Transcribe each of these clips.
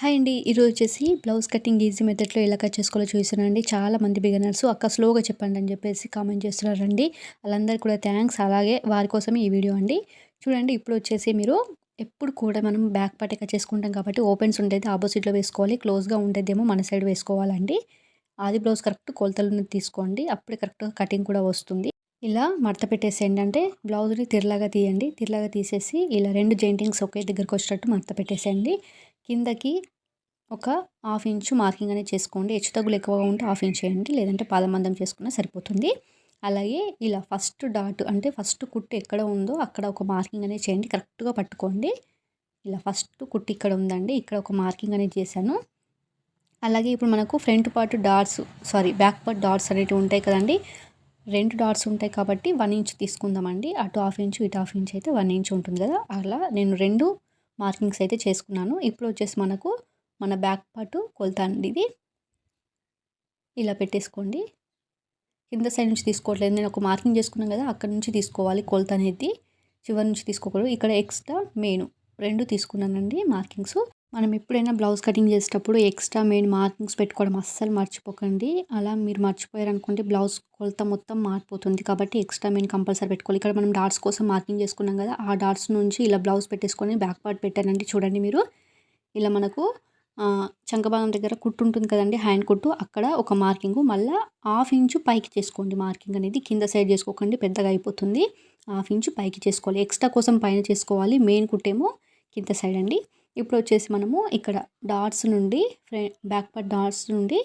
Hi అండి. ఈరోజు వచ్చేసి బ్లౌజ్ కటింగ్ ఈజీ మెథడ్లో ఎలా కట్ చేసుకోవాలో చూసానండి చాలా మంది బిగినర్స్ అక్క స్లోగా చెప్పండి అని చెప్పేసి కామెంట్ చేస్తున్నారండి. వాళ్ళందరికీ కూడా థ్యాంక్స్. అలాగే వారి కోసమే ఈ వీడియో అండి. చూడండి ఇప్పుడు వచ్చేసి మీరు ఎప్పుడు కూడా మనం బ్యాక్ పార్ట్ కట్ చేసుకుంటాం కాబట్టి ఓపెన్స్ ఉండేది ఆపోజిట్లో వేసుకోవాలి క్లోజ్గా ఉండేదేమో మన సైడ్ వేసుకోవాలండి. ఆది బ్లౌజ్ కరెక్ట్ కొలతలను తీసుకోండి. అప్పుడే కరెక్ట్గా కటింగ్ కూడా వస్తుంది. ఇలా మడత పెట్టేసేయండి అంటే బ్లౌజ్ని తిరలాగా తీయండి. తిరలాగా తీసేసి ఇలా రెండు జెయింటింగ్స్ ఒకే దగ్గరకు వచ్చేటట్టు మడత పెట్టేసేయండి. కిందకి ఒక హాఫ్ ఇంచు మార్కింగ్ అనేది చేసుకోండి. హెచ్చు తగ్గులు ఎక్కువగా ఉంటే హాఫ్ ఇంచ్ చేయండి లేదంటే పాదమందం చేసుకున్నా సరిపోతుంది. అలాగే ఇలా ఫస్ట్ డాట్ అంటే ఫస్ట్ కుట్టు ఎక్కడ ఉందో అక్కడ ఒక మార్కింగ్ అనేది చేయండి. కరెక్ట్గా పట్టుకోండి. ఇలా ఫస్ట్ కుట్టు ఇక్కడ ఉందండి. ఇక్కడ ఒక మార్కింగ్ అనేది చేశాను. అలాగే ఇప్పుడు మనకు front part darts sorry back part darts అనేవి ఉంటాయి కదండి. రెండు డాట్స్ ఉంటాయి కాబట్టి వన్ ఇంచ్ తీసుకుందామండి. అటు హాఫ్ ఇంచ్ ఇటు హాఫ్ ఇంచ్ అయితే వన్ ఇంచ్ ఉంటుంది కదా. అలా నేను రెండు మార్కింగ్స్ అయితే చేసుకున్నాను. ఇప్పుడు వచ్చేసి మనకు మన బ్యాక్ పార్ట్ కొలత అండి ఇది ఇలా పెట్టేసుకోండి. కింద సైడ్ నుంచి తీసుకోవట్లేదు. నేను ఒక మార్కింగ్ చేసుకున్నాను కదా అక్కడ నుంచి తీసుకోవాలి కొలత అనేది. చివరి నుంచి తీసుకోకూడదు. ఇక్కడ ఎక్స్ట్రా మెయిన్ రెండు తీసుకున్నానండి మార్కింగ్స్. మనం ఎప్పుడైనా బ్లౌజ్ కటింగ్ చేసేటప్పుడు ఎక్స్ట్రా మెయిన్ మార్కింగ్స్ పెట్టుకోవడం అస్సలు మర్చిపోకండి. అలా మీరు మర్చిపోయారు అనుకుంటే బ్లౌజ్ కొలత మొత్తం మారిపోతుంది కాబట్టి ఎక్స్ట్రా మెయిన్ కంపల్సరీ పెట్టుకోవాలి. ఇక్కడ మనం డాట్స్ కోసం మార్కింగ్ చేసుకున్నాం కదా ఆ డాట్స్ నుంచి ఇలా బ్లౌజ్ పెట్టేసుకొని బ్యాక్ పార్ట్ పెట్టారండి చూడండి మీరు. ఇలా మనకు చంకభాగం దగ్గర కుట్టు ఉంటుంది కదండి హ్యాండ్ కుట్టు. అక్కడ ఒక మార్కింగ్ మళ్ళీ హాఫ్ ఇంచు పైకి చేసుకోండి. మార్కింగ్ అనేది కింద సైడ్ చేసుకోకండి పెద్దగా అయిపోతుంది. హాఫ్ ఇంచు పైకి చేసుకోవాలి. ఎక్స్ట్రా కోసం పైన చేసుకోవాలి. మెయిన్ కుట్టేమో కింద సైడ్ అండి. ఇప్పుడు వచ్చేసి మనము ఇక్కడ డాట్స్ నుండి బ్యాక్ పార్ట్ డాట్స్ నుండి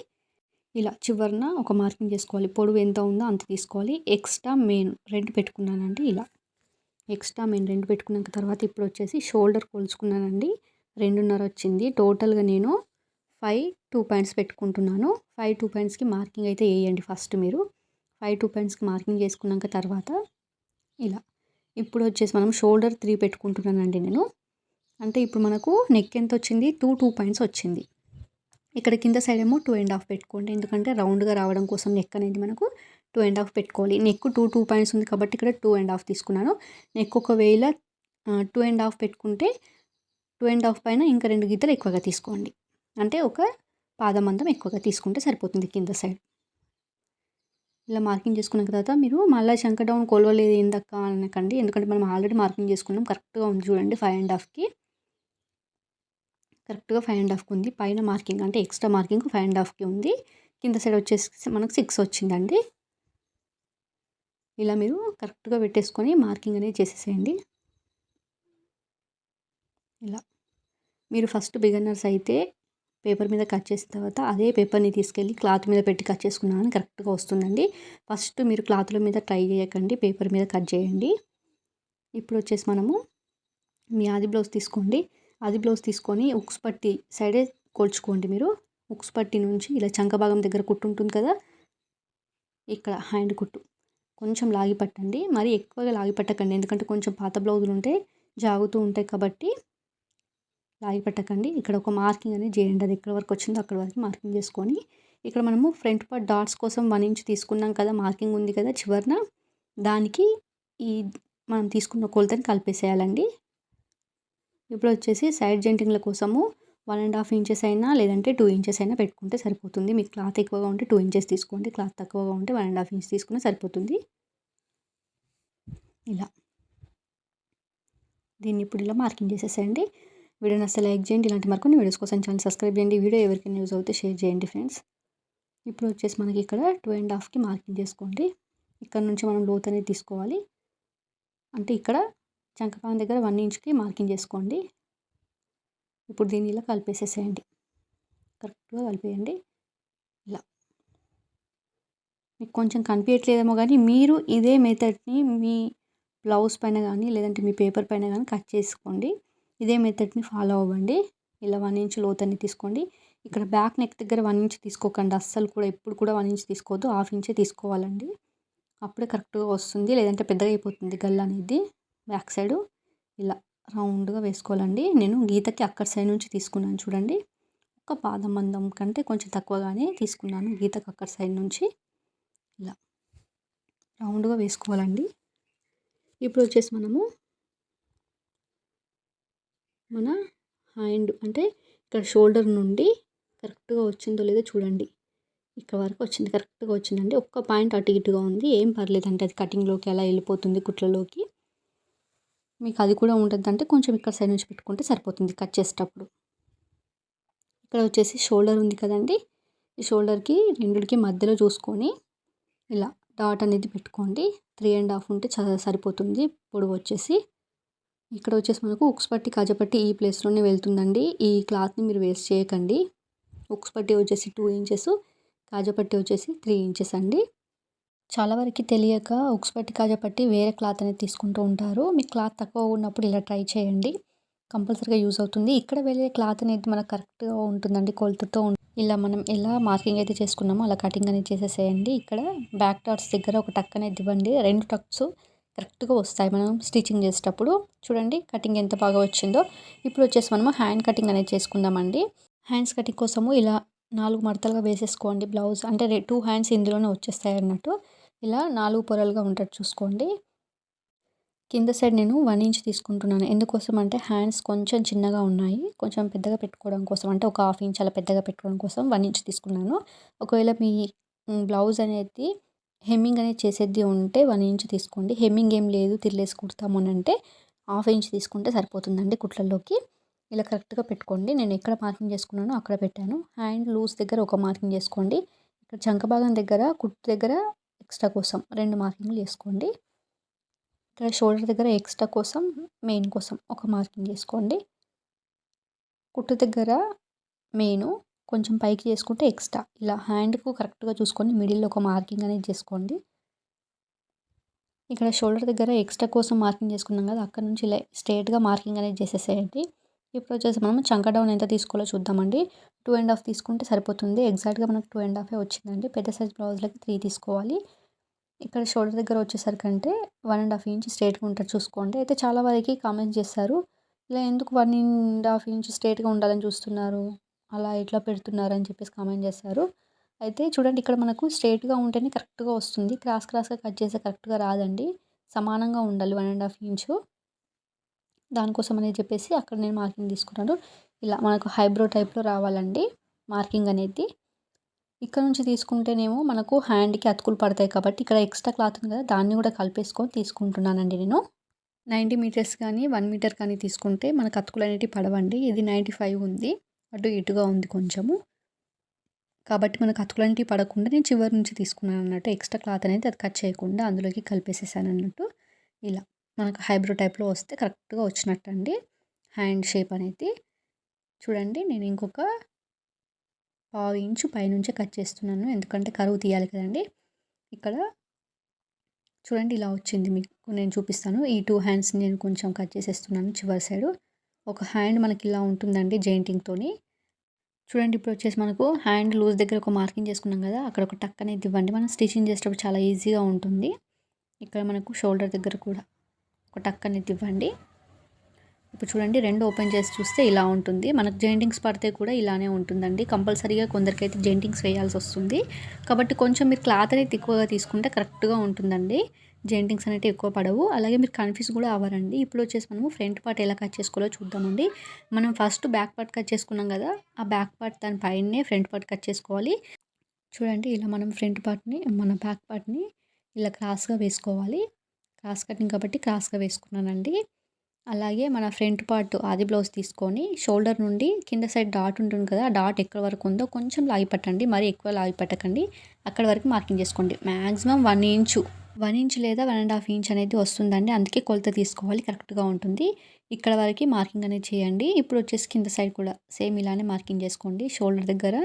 ఇలా చివరిన ఒక మార్కింగ్ చేసుకోవాలి. పొడవు ఎంత ఉందో అంత తీసుకోవాలి. ఎక్స్ట్రా మెయిన్ రెండు పెట్టుకున్నానండి ఇలా. ఎక్స్ట్రా మెయిన్ రెండు పెట్టుకున్నాక తర్వాత ఇప్పుడు వచ్చేసి షోల్డర్ కొలుచుకున్నానండి. రెండున్నర వచ్చింది. టోటల్గా నేను ఫైవ్ టూ పాయింట్స్ పెట్టుకుంటున్నాను. ఫైవ్ టూ పాయింట్స్కి మార్కింగ్ అయితే వేయండి ఫస్ట్ మీరు. ఫైవ్ టూ పాయింట్స్కి మార్కింగ్ చేసుకున్నాక తర్వాత ఇలా. ఇప్పుడు వచ్చేసి మనం షోల్డర్ త్రీ పెట్టుకుంటున్నానండి నేను. అంటే ఇప్పుడు మనకు నెక్ ఎంత వచ్చింది? టూ టూ పాయింట్స్ వచ్చింది. ఇక్కడ కింద సైడ్ ఏమో టూ అండ్ హాఫ్ పెట్టుకోండి. ఎందుకంటే రౌండ్గా రావడం కోసం నెక్ అనేది మనకు టూ అండ్ హాఫ్ పెట్టుకోవాలి. నెక్ టూ టూ పాయింట్స్ ఉంది కాబట్టి ఇక్కడ టూ అండ్ హాఫ్ తీసుకున్నాను. నెక్ ఒకవేళ టూ అండ్ హాఫ్ పెట్టుకుంటే టూ అండ్ హాఫ్ పైన ఇంకా రెండు గీతలు ఎక్కువగా తీసుకోండి. అంటే ఒక పాదమందం ఎక్కువగా తీసుకుంటే సరిపోతుంది కింద సైడ్ ఇలా మార్కింగ్ చేసుకున్న తర్వాత మీరు మళ్ళీ శంక డౌన్ కొలవలేదు ఏందక్క అనకండి. ఎందుకంటే మనం ఆల్రెడీ మార్కింగ్ చేసుకున్నాం. కరెక్ట్గా ఉంది చూడండి. ఫైవ్ అండ్ హాఫ్కి కరెక్ట్గా ఫైవ్ అండ్ హాఫ్కి ఉంది. పైన మార్కింగ్ అంటే ఎక్స్ట్రా మార్కింగ్ ఫైవ్ అండ్ హాఫ్కి ఉంది. కింద సైడ్ వచ్చేసి మనకు సిక్స్ వచ్చిందండి. ఇలా మీరు కరెక్ట్గా పెట్టేసుకొని మార్కింగ్ అనేది చేసేసేయండి. ఇలా. మీరు ఫస్ట్ బిగనర్స్ అయితే పేపర్ మీద కట్ చేసిన తర్వాత అదే పేపర్ని తీసుకెళ్ళి క్లాత్ మీద పెట్టి కట్ చేసుకున్నామని కరెక్ట్గా వస్తుందండి. ఫస్ట్ మీరు క్లాత్ల మీద ట్రై చేయకండి. పేపర్ మీద కట్ చేయండి. ఇప్పుడు వచ్చేసి మనము మీ ఆది బ్లౌజ్ తీసుకోండి. అది బ్లౌజ్ తీసుకొని ఉక్స్ పట్టి సైడే కోల్చుకోండి మీరు. ఉక్స్ పట్టి నుంచి ఇలా చంక భాగం దగ్గర కుట్టు ఉంటుంది కదా ఇక్కడ హ్యాండ్ కుట్టు. కొంచెం లాగి పట్టండి. మరి ఎక్కువగా లాగి పట్టకండి. ఎందుకంటే కొంచెం పాత బ్లౌజులు ఉంటే జాగుతూ ఉంటాయి కాబట్టి లాగి పట్టకండి. ఇక్కడ ఒక మార్కింగ్ అనేది చేయండి. అది ఎక్కడ వరకు వచ్చిందో అక్కడ వరకు మార్కింగ్ చేసుకొని. ఇక్కడ మనము ఫ్రంట్ పార్ట్ డాట్స్ కోసం వన్ ఇంచ్ తీసుకున్నాం కదా మార్కింగ్ ఉంది కదా చివరిన. దానికి ఈ మనం తీసుకున్న కొలతని కలిపేసేయాలండి. ఇప్పుడు వచ్చేసి సైడ్ జెంటింగ్ల కోసము వన్ అండ్ హాఫ్ ఇంచెస్ అయినా లేదంటే టూ ఇంచెస్ అయినా పెట్టుకుంటే సరిపోతుంది. మీకు క్లాత్ ఎక్కువగా ఉంటే టూ ఇంచెస్ తీసుకోండి క్లాత్ తక్కువగా ఉంటే వన్ అండ్ హాఫ్ ఇంచెస్ తీసుకుని సరిపోతుంది. ఇలా. దీన్ని ఇప్పుడు ఇలా మార్కింగ్ చేసేసేయండి. వీడియోని అసలు లైక్ చేయండి ఇలాంటి మరికొన్ని వీడియోస్ కోసం ఛానల్ సబ్స్క్రైబ్ చేయండి. వీడియో ఎవరికైనా యూజ్ అవుతే షేర్ చేయండి ఫ్రెండ్స్. ఇప్పుడు వచ్చేసి మనకి ఇక్కడ టూ అండ్ హాఫ్కి మార్కింగ్ చేసుకోండి. ఇక్కడ నుంచి మనం లోత్ అనేది తీసుకోవాలి. అంటే ఇక్కడ చంకపాన్ దగ్గర వన్ ఇంచ్కి మార్కింగ్ చేసుకోండి. ఇప్పుడు దీన్ని ఇలా కలిపేసేసేయండి. కరెక్ట్గా కలిపేయండి. ఇలా. మీకు కొంచెం కనిపించట్లేదేమో కానీ మీరు ఇదే మెథడ్ని మీ బ్లౌజ్ పైన కానీ లేదంటే మీ పేపర్ పైన కానీ కట్ చేసుకోండి. ఇదే మెథడ్ని ఫాలో అవ్వండి. ఇలా వన్ ఇంచ్ లోతని తీసుకోండి. ఇక్కడ బ్యాక్ నెక్ దగ్గర వన్ ఇంచ్ తీసుకోకండి. అస్సలు కూడా ఎప్పుడు కూడా వన్ ఇంచ్ తీసుకోవద్దు. హాఫ్ ఇంచే తీసుకోవాలండి. అప్పుడే కరెక్ట్గా వస్తుంది లేదంటే పెద్దగా అయిపోతుంది గల్ అనేది. బ్యాక్ సైడ్ ఇలా రౌండ్గా వేసుకోవాలండి. నేను గీతకి అక్కడ సైడ్ నుంచి తీసుకున్నాను చూడండి. ఒక పాదం మందం కంటే కొంచెం తక్కువగానే తీసుకున్నాను గీతకి అక్కడ సైడ్ నుంచి. ఇలా రౌండ్గా వేసుకోవాలండి. ఇప్పుడు వచ్చేసి మనము మన హ్యాండ్ అంటే ఇక్కడ షోల్డర్ నుండి కరెక్ట్గా వచ్చిందో లేదో చూడండి. ఇక్కడ వరకు వచ్చింది కరెక్ట్గా వచ్చిందండి. ఒక్క పాయింట్ అటు ఇటుగా ఉంది. ఏం పర్లేదంటే అది కటింగ్లోకి అలా వెళ్ళిపోతుంది కుట్లలోకి మీకు అది కూడా ఉంటుంది అంటే కొంచెం ఇక్కడ సైడ్ నుంచి పెట్టుకుంటే సరిపోతుంది కట్ చేసేటప్పుడు. ఇక్కడ వచ్చేసి షోల్డర్ ఉంది కదండి. ఈ షోల్డర్కి రెండుకి మధ్యలో చూసుకొని ఇలా డాట్ అనేది పెట్టుకోండి. త్రీ అండ్ హాఫ్ ఉంటే సరిపోతుంది. పొడవు వచ్చేసి ఇక్కడ వచ్చేసి మనకు ఉక్స్ పట్టి కాజపట్టి ఈ ప్లేస్లోనే వెళ్తుందండి. ఈ క్లాత్ని మీరు వేస్ట్ చేయకండి. ఉక్స్ పట్టి వచ్చేసి టూ ఇంచెస్ కాజపట్టి వచ్చేసి త్రీ ఇంచెస్ అండి. చాలా వరకు తెలియక ఉక్స్ పట్టి కాజపట్టి వేరే క్లాత్ అనేది తీసుకుంటూ ఉంటారు. మీ క్లాత్ తక్కువ ఉన్నప్పుడు ఇలా ట్రై చేయండి. కంపల్సరీగా యూజ్ అవుతుంది. ఇక్కడ వెళ్ళే క్లాత్ అనేది మనకు కరెక్ట్గా ఉంటుందండి కొలతతో ఇలా మనం ఎలా మార్కింగ్ అయితే చేసుకున్నామో అలా కటింగ్ అనేది చేసేసేయండి. ఇక్కడ బ్యాక్ డాట్స్ దగ్గర ఒక టక్ అనేది ఇవ్వండి. రెండు టక్స్ కరెక్ట్గా వస్తాయి. మనం స్టిచ్చింగ్ చేసేటప్పుడు చూడండి కటింగ్ ఎంత బాగా వచ్చిందో. ఇప్పుడు వచ్చేసి మనము హ్యాండ్ కటింగ్ అనేది చేసుకుందామండి. హ్యాండ్స్ కటింగ్ కోసము ఇలా నాలుగు మడతలుగా వేసేసుకోండి. బ్లౌజ్ అంటే టూ హ్యాండ్స్ ఇందులోనే వచ్చేస్తాయి అన్నట్టు. ఇలా నాలుగు పొరలుగా ఉంటుంది చూసుకోండి. కింద సైడ్ నేను వన్ ఇంచ్ తీసుకుంటున్నాను. ఎందుకోసం అంటే హ్యాండ్స్ కొంచెం చిన్నగా ఉన్నాయి. కొంచెం పెద్దగా పెట్టుకోవడం కోసం అంటే ఒక హాఫ్ ఇంచ్ అలా పెద్దగా పెట్టుకోవడం కోసం వన్ ఇంచ్ తీసుకున్నాను. ఒకవేళ మీ బ్లౌజ్ అనేది హెమ్మింగ్ అనేది చేసేది ఉంటే వన్ ఇంచ్ తీసుకోండి. హెమ్మింగ్ ఏం లేదు తిరిలేసి కుడతాము అని అంటే హాఫ్ ఇంచ్ తీసుకుంటే సరిపోతుందండి కుట్లలోకి. ఇలా కరెక్ట్గా పెట్టుకోండి. నేను ఎక్కడ మార్కింగ్ చేసుకున్నానో అక్కడ పెట్టాను. హ్యాండ్ లూజ్ దగ్గర ఒక మార్కింగ్ చేసుకోండి. ఇక్కడ చంక భాగం దగ్గర కుట్టు దగ్గర ఎక్స్ట్రా కోసం రెండు మార్కింగ్లు చేసుకోండి. ఇక్కడ షోల్డర్ దగ్గర ఎక్స్ట్రా కోసం మెయిన్ కోసం ఒక మార్కింగ్ చేసుకోండి. కుట్టు దగ్గర మెయిన్ కొంచెం పైకి చేసుకుంటే ఎక్స్ట్రా. ఇలా హ్యాండ్కు కరెక్ట్గా చూసుకొని మిడిల్లో ఒక మార్కింగ్ అనేది చేసుకోండి. ఇక్కడ షోల్డర్ దగ్గర ఎక్స్ట్రా కోసం మార్కింగ్ చేసుకున్నాం కదా అక్కడ నుంచి ఇలా స్ట్రేట్గా మార్కింగ్ అనేది చేసేసేయండి. ఇప్పుడు వచ్చేసి మనం చంక డౌన్ ఎంత తీసుకోవాలో చూద్దామండి. టూ అండ్ హాఫ్ తీసుకుంటే సరిపోతుంది. ఎగ్జాక్ట్గా మనకు టూ అండ్ హాఫే వచ్చిందండి. పెద్ద సైజ్ బ్లౌజ్లకి త్రీ తీసుకోవాలి. ఇక్కడ షోల్డర్ దగ్గర వచ్చేసరికి అంటే వన్ అండ్ హాఫ్ ఇంచ్ స్ట్రేట్గా ఉంటుంది చూసుకోండి. అయితే చాలా వరకు కామెంట్ చేస్తారు. ఇలా ఎందుకు వన్ అండ్ హాఫ్ ఇంచ్ స్ట్రేట్గా ఉండాలని చూస్తున్నారు? అలా ఇట్లా పెడుతున్నారు అని చెప్పేసి కామెంట్ చేస్తారు. అయితే చూడండి ఇక్కడ మనకు స్ట్రేట్గా ఉంటేనే కరెక్ట్గా వస్తుంది. క్రాస్ క్రాస్గా కట్ చేస్తే కరెక్ట్గా రాదండి. సమానంగా ఉండాలి వన్ అండ్ హాఫ్ ఇంచు. దానికోసం అని చెప్పేసి అక్కడ నేను మార్కింగ్ తీసుకున్నాను. ఇలా మనకు హైబ్రో టైప్లో రావాలండి మార్కింగ్ అనేది. ఇక్కడ నుంచి తీసుకుంటేనేమో మనకు హ్యాండ్కి అతుకులు పడతాయి కాబట్టి ఇక్కడ ఎక్స్ట్రా క్లాత్ ఉంది కదా దాన్ని కూడా కలిపేసుకొని తీసుకుంటున్నానండి నేను. నైంటీ మీటర్స్ కానీ వన్ మీటర్ కానీ తీసుకుంటే మనకు అతుకులు అనేటివి పడవండి. ఇది నైంటీ ఫైవ్ ఉంది. అటు ఇటుగా ఉంది కొంచెము. కాబట్టి మనకు అతుకులు అనేటివి పడకుండా నేను చివరి నుంచి తీసుకున్నాను అన్నట్టు. ఎక్స్ట్రా క్లాత్ అనేది అది కట్ చేయకుండా అందులోకి కలిపేసేసాను అన్నట్టు. ఇలా మనకు హైబ్రో టైప్లో వస్తే కరెక్ట్గా వచ్చినట్టు అండి హ్యాండ్ షేప్ అనేది. చూడండి నేను ఇంకొక పావు ఇంచు పైనుంచే కట్ చేస్తున్నాను. ఎందుకంటే కరువు తీయాలి కదండి. ఇక్కడ చూడండి ఇలా వచ్చింది మీకు. నేను చూపిస్తాను. ఈ టూ హ్యాండ్స్ నేను కొంచెం కట్ చేసేస్తున్నాను చివరి సైడు. ఒక హ్యాండ్ మనకి ఇలా ఉంటుందండి జెయింటింగ్తో చూడండి ఇప్పుడు వచ్చేసి మనకు హ్యాండ్ లూజ్ దగ్గర ఒక మార్కింగ్ చేసుకున్నాం కదా అక్కడ ఒక టక్ అనేది ఇవ్వండి. మనం స్టిచ్చింగ్ చేసేటప్పుడు చాలా ఈజీగా ఉంటుంది. ఇక్కడ మనకు షోల్డర్ దగ్గర కూడా ఒక టక్ అనేది ఇవ్వండి. ఇప్పుడు చూడండి రెండు ఓపెన్ చేసి చూస్తే ఇలా ఉంటుంది. మనకు జెయింటింగ్స్ పడితే కూడా ఇలానే ఉంటుందండి. కంపల్సరీగా కొందరికైతే జెయింటింగ్స్ వేయాల్సి వస్తుంది. కాబట్టి కొంచెం మీరు క్లాత్ అనేది ఎక్కువగా తీసుకుంటే కరెక్ట్గా ఉంటుందండి. జెయింటింగ్స్ అనేవి ఎక్కువ పడవు. అలాగే మీరు కన్ఫ్యూజ్ కూడా అవ్వరండి. ఇప్పుడు వచ్చేసి మనము ఫ్రంట్ పార్ట్ ఎలా కట్ చేసుకోవాలో చూద్దామండి. మనం ఫస్ట్ బ్యాక్ పార్ట్ కట్ చేసుకున్నాం కదా ఆ బ్యాక్ పార్ట్ దాని పైనే ఫ్రంట్ పార్ట్ కట్ చేసుకోవాలి. చూడండి ఇలా మనం ఫ్రంట్ పార్ట్ని మన బ్యాక్ పార్ట్ని ఇలా క్రాస్గా వేసుకోవాలి. క్రాస్ కటింగ్ కాబట్టి క్రాస్గా వేసుకున్నానండి. అలాగే మన ఫ్రంట్ పార్ట్ ఆది బ్లౌజ్ తీసుకొని షోల్డర్ నుండి కింద సైడ్ డాట్ ఉంటుంది కదా ఆ డాట్ ఎక్కడ వరకు ఉందో కొంచెం లాగి పట్టండి మరీ ఎక్కువ లాగి పట్టకండి. అక్కడ వరకు మార్కింగ్ చేసుకోండి. Maximum one inch one inch లేదా వన్ అండ్ హాఫ్ ఇంచ్ అనేది వస్తుందండి. అందుకే కొలత తీసుకోవాలి కరెక్ట్గా ఉంటుంది. ఇక్కడ వరకు మార్కింగ్ అనేది చేయండి. ఇప్పుడు వచ్చేసి కింద సైడ్ కూడా సేమ్ ఇలానే మార్కింగ్ చేసుకోండి. షోల్డర్ దగ్గర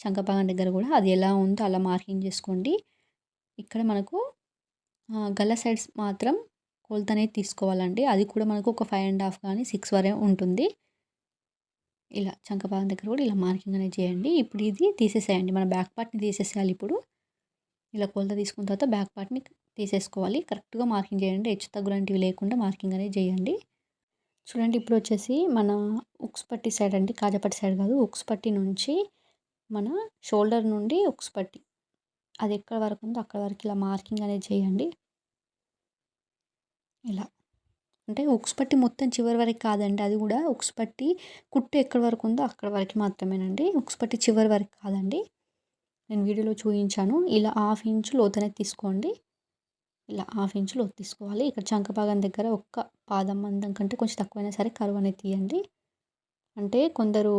చంకపాగం దగ్గర కూడా అది ఎలా ఉందో అలా మార్కింగ్ చేసుకోండి. ఇక్కడ మనకు గల సైడ్స్ మాత్రం కొలత అనేది తీసుకోవాలండి. అది కూడా మనకు ఒక ఫైవ్ అండ్ హాఫ్ కానీ సిక్స్ వరే ఉంటుంది. ఇలా చంకపాదం దగ్గర కూడా ఇలా మార్కింగ్ అనేది చేయండి. ఇప్పుడు ఇది తీసేసేయండి. మన బ్యాక్ పార్ట్ని తీసేసేయాలి ఇప్పుడు. ఇలా కొలత తీసుకున్న తర్వాత బ్యాక్ పార్ట్ని తీసేసుకోవాలి. కరెక్ట్గా మార్కింగ్ చేయండి. హెచ్చు తగ్గులాంటివి లేకుండా మార్కింగ్ అనేది చేయండి. చూడండి ఇప్పుడు వచ్చేసి మన ఉక్స్ పట్టి సైడ్ అండి. కాజపట్టి సైడ్ కాదు. ఉక్స్ పట్టి నుంచి మన షోల్డర్ నుండి ఉక్స్ పట్టి. అది ఎక్కడ వరకు ఉందో అక్కడ వరకు ఇలా మార్కింగ్ అనేది చేయండి. ఇలా. అంటే ఉక్స్ పట్టి మొత్తం చివరి వరకు కాదండి. అది కూడా ఉక్స్ పట్టి కుట్టు ఎక్కడి వరకు ఉందో అక్కడ వరకు మాత్రమేనండి. ఉక్స్ పట్టి చివరి వరకు కాదండి. నేను వీడియోలో చూపించాను. ఇలా హాఫ్ ఇంచు లోతనే తీసుకోండి. ఇలా హాఫ్ ఇంచు లోతు తీసుకోవాలి. ఇక్కడ చంకభాగం దగ్గర ఒక్క పాదం మందం కంటే కొంచెం తక్కువైనా సరే కరువు అనేది తీయండి. అంటే కొందరు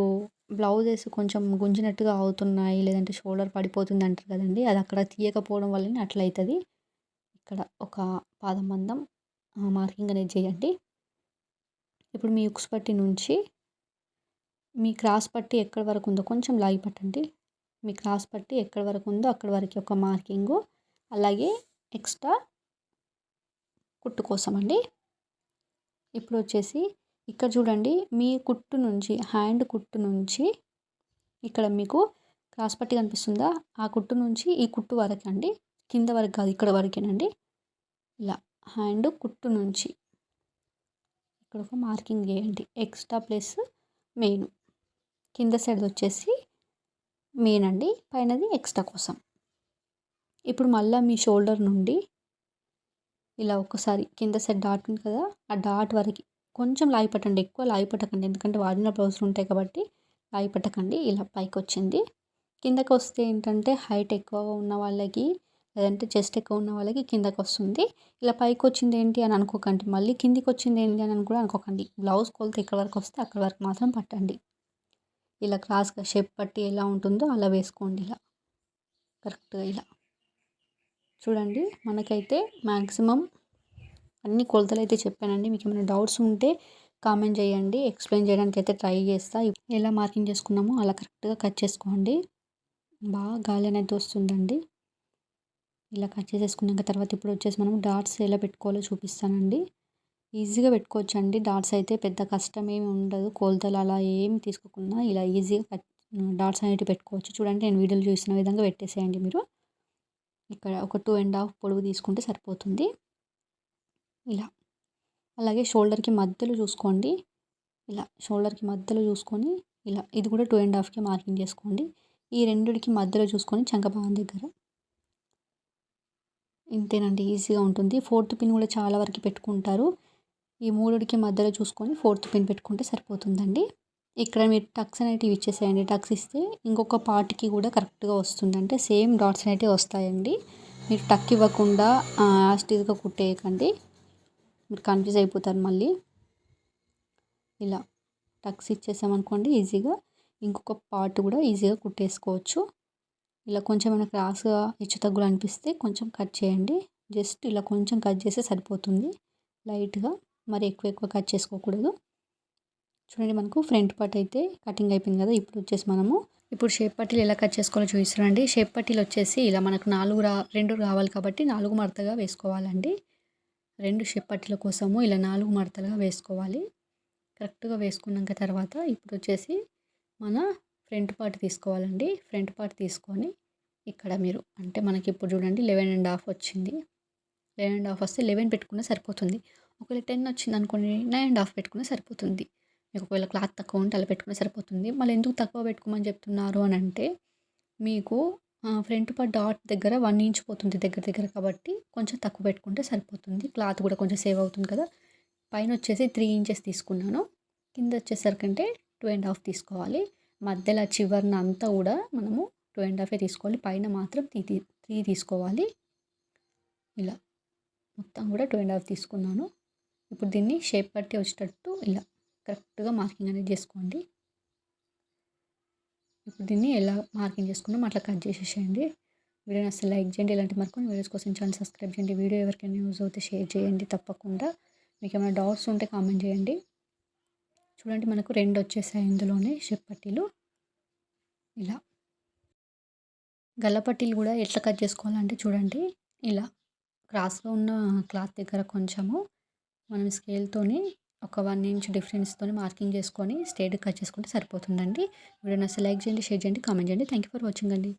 బ్లౌజెస్ కొంచెం గుంజినట్టుగా అవుతున్నాయి లేదంటే షోల్డర్ పడిపోతుంది అంటారు కదండి. అది అక్కడ తీయకపోవడం వల్లనే అట్లయితుంది. అవుతుంది ఇక్కడ ఒక పాదం మందం మార్కింగ్ అనేది చేయండి. ఇప్పుడు మీ ఉక్స్ పట్టి నుంచి మీ క్రాస్ పట్టి ఎక్కడి వరకు ఉందో కొంచెం లాగి పట్టండి. మీ క్రాస్ పట్టి ఎక్కడి వరకు ఉందో అక్కడి వరకు ఒక మార్కింగు. అలాగే ఎక్స్ట్రా కుట్టు కోసం అండి. ఇప్పుడు వచ్చేసి ఇక్కడ చూడండి మీ కుట్టు నుంచి హ్యాండ్ కుట్టు నుంచి ఇక్కడ మీకు క్రాస్ పట్టి కనిపిస్తుందా? ఆ కుట్టు నుంచి ఈ కుట్టు వరకు అండి కింద వరకు కాదు ఇక్కడ వరకేనండి. ఇలా. హ్యాండ్ కుట్టు నుంచి. ఇక్కడ ఒక మార్కింగ్ చేయండి ఎక్స్ట్రా ప్లస్ మెయిన్. కింద సైడ్ వచ్చేసి మెయిన్ అండి. పైనది ఎక్స్ట్రా కోసం. ఇప్పుడు మళ్ళీ మీ షోల్డర్ నుండి ఇలా ఒకసారి కింద సైడ్ డాట్ ఉంది కదా ఆ డాట్ వరకు కొంచెం లాయి పట్టండి. ఎక్కువ లాయి పట్టకండి. ఎందుకంటే వాడిన బ్లౌజులు ఉంటాయి కాబట్టి లాయి పట్టకండి. ఇలా పైకి వచ్చింది. కిందకి వస్తే ఏంటంటే హైట్ ఎక్కువగా ఉన్న వాళ్ళకి లేదంటే చెస్ట్ ఎక్కువ ఉన్న వాళ్ళకి కిందకి వస్తుంది ఇలా పైకి వచ్చింది ఏంటి అని అనుకోకండి. మళ్ళీ కిందికి వచ్చింది ఏంటి అని కూడా అనుకోకండి. బ్లౌజ్ కొలత ఇక్కడ వరకు వస్తే అక్కడ వరకు మాత్రం పట్టండి. ఇలా క్రాస్గా షేప్ పట్టి ఎలా ఉంటుందో అలా వేసుకోండి ఇలా. కరెక్ట్గా ఇలా. చూడండి మనకైతే మ్యాక్సిమం అన్ని కొలతలు అయితే చెప్పానండి. మీకు ఏమైనా డౌట్స్ ఉంటే కామెంట్ చేయండి. ఎక్స్ప్లెయిన్ చేయడానికి అయితే ట్రై చేస్తా. ఎలా మార్కింగ్ చేసుకున్నామో అలా కరెక్ట్గా కట్ చేసుకోండి. బాగా గాలి అనేది వస్తుందండి. ఇలా కట్ చేసేసుకున్నాక తర్వాత ఇప్పుడు వచ్చేసి మనం డాట్స్ ఎలా పెట్టుకోవాలో చూపిస్తానండి. ఈజీగా పెట్టుకోవచ్చు అండి డాట్స్ అయితే పెద్ద కష్టం ఏమి ఉండదు. కొలతలు అలా ఏమి తీసుకోకుండా ఇలా ఈజీగా కట్ డాట్స్ అనేవి పెట్టుకోవచ్చు. చూడండి నేను వీడియోలు చూసిన విధంగా పెట్టేసేయండి మీరు. ఇక్కడ ఒక టూ అండ్ హాఫ్ పొడవు తీసుకుంటే సరిపోతుంది. ఇలా. అలాగే షోల్డర్కి మధ్యలో చూసుకోండి. ఇలా షోల్డర్కి మధ్యలో చూసుకొని ఇలా ఇది కూడా టూ అండ్ హాఫ్కి మార్కింగ్ చేసుకోండి. ఈ రెండుకి మధ్యలో చూసుకొని చంకభాగం దగ్గర ఇంతేనండి ఈజీగా ఉంటుంది. ఫోర్త్ పిన్ కూడా చాలా వరకు పెట్టుకుంటారు. ఈ మూడుకి మధ్యలో చూసుకొని ఫోర్త్ పిన్ పెట్టుకుంటే సరిపోతుందండి. ఇక్కడ మీరు టక్స్ అనేటివి ఇచ్చేసేయండి. టక్స్ ఇస్తే ఇంకొక పార్ట్కి కూడా కరెక్ట్గా వస్తుంది అంటే సేమ్ డాట్స్ అనేటివి వస్తాయండి. మీరు టక్ ఇవ్వకుండా యాస్టీజ్గా కుట్టేయకండి. మీరు కన్ఫ్యూజ్ అయిపోతారు మళ్ళీ. ఇలా టక్స్ ఇచ్చేసామనుకోండి ఈజీగా ఇంకొక పార్ట్ కూడా ఈజీగా కుట్టేసుకోవచ్చు. ఇలా కొంచెం ఏమైనా క్రాస్గా హెచ్చు తగ్గులు అనిపిస్తే కొంచెం కట్ చేయండి. జస్ట్ ఇలా కొంచెం కట్ చేస్తే సరిపోతుంది. లైట్గా మరి ఎక్కువ ఎక్కువ కట్ చేసుకోకూడదు. చూడండి మనకు ఫ్రంట్ పార్ట్ అయితే కటింగ్ అయిపోయింది కదా ఇప్పుడు వచ్చేసి మనము ఇప్పుడు షేప్ పట్టీలు ఎలా కట్ చేసుకోవాలో చూపిస్తానండి షేప్ పట్టీలు వచ్చేసి ఇలా మనకు నాలుగు రా రెండు రావాలి కాబట్టి నాలుగు మడతగా వేసుకోవాలండి. రెండు షేప్ పట్టీల కోసము ఇలా నాలుగు మడతలుగా వేసుకోవాలి. కరెక్ట్గా వేసుకున్నాక తర్వాత ఇప్పుడు వచ్చేసి మన ఫ్రంట్ పార్ట్ తీసుకోవాలండి. ఫ్రంట్ పార్ట్ తీసుకొని ఇక్కడ మీరు అంటే మనకి ఇప్పుడు చూడండి లెవెన్ అండ్ హాఫ్ వచ్చింది. లెవెన్ అండ్ హాఫ్ వస్తే లెవెన్ పెట్టుకున్న సరిపోతుంది. ఒకవేళ టెన్ వచ్చింది అనుకోండి నైన్ అండ్ హాఫ్ పెట్టుకున్న సరిపోతుంది. మీకు ఒకవేళ క్లాత్ తక్కువ ఉంటే అలా పెట్టుకుని సరిపోతుంది. మళ్ళీ ఎందుకు తక్కువ పెట్టుకోమని చెప్తున్నారు అని అంటే మీకు ఫ్రంట్ పార్ట్ డాట్ దగ్గర వన్ ఇంచ్ పోతుంది దగ్గర దగ్గర కాబట్టి కొంచెం తక్కువ పెట్టుకుంటే సరిపోతుంది. క్లాత్ కూడా కొంచెం సేవ్ అవుతుంది కదా. పైన వచ్చేసి త్రీ ఇంచెస్ తీసుకున్నాను. కింద వచ్చేసరికంటే టూ అండ్ హాఫ్ తీసుకోవాలి. మధ్యలో చివరిన అంతా కూడా మనము టూ అండ్ హాఫ్ తీసుకోవాలి. పైన మాత్రం త్రీ త్రీ తీసుకోవాలి. ఇలా. మొత్తం కూడా టూ అండ్ హాఫ్ తీసుకున్నాను. ఇప్పుడు దీన్ని షేప్ పట్టి వచ్చేటట్టు ఇలా కరెక్ట్గా మార్కింగ్ అనేది చేసుకోండి. ఇప్పుడు దీన్ని ఎలా మార్కింగ్ చేసుకున్నాం అట్లా కట్ చేసేసేయండి. వీడియోని అసలు లైక్ చేయండి. ఇలాంటి మరికొన్ని వీడియోస్ కోసం ఛానల్ సబ్స్క్రైబ్ చేయండి. వీడియో ఎవరికైనా యూజ్ అవుతే షేర్ చేయండి తప్పకుండా. మీకు ఏమైనా డౌట్స్ ఉంటే కామెంట్ చేయండి. చూడండి మనకు రెండు వచ్చేసాయి ఇందులోనే షేప్ పట్టీలు. ఇలా. గల్లపట్టీలు కూడా ఎట్లా కట్ చేసుకోవాలంటే చూడండి ఇలా. క్రాస్లో ఉన్న క్లాత్ దగ్గర కొంచెము మనం స్కేల్తోని ఒక వన్ ఇంచ్ డిఫరెన్స్తో మార్కింగ్ చేసుకొని స్ట్రేట్ కట్ చేసుకుంటే సరిపోతుందండి. వీడియో అసలు లైక్ చేయండి షేర్ చేయండి కామెంట్ చేయండి. థ్యాంక్ యూ ఫర్ వాచింగ్ అండి.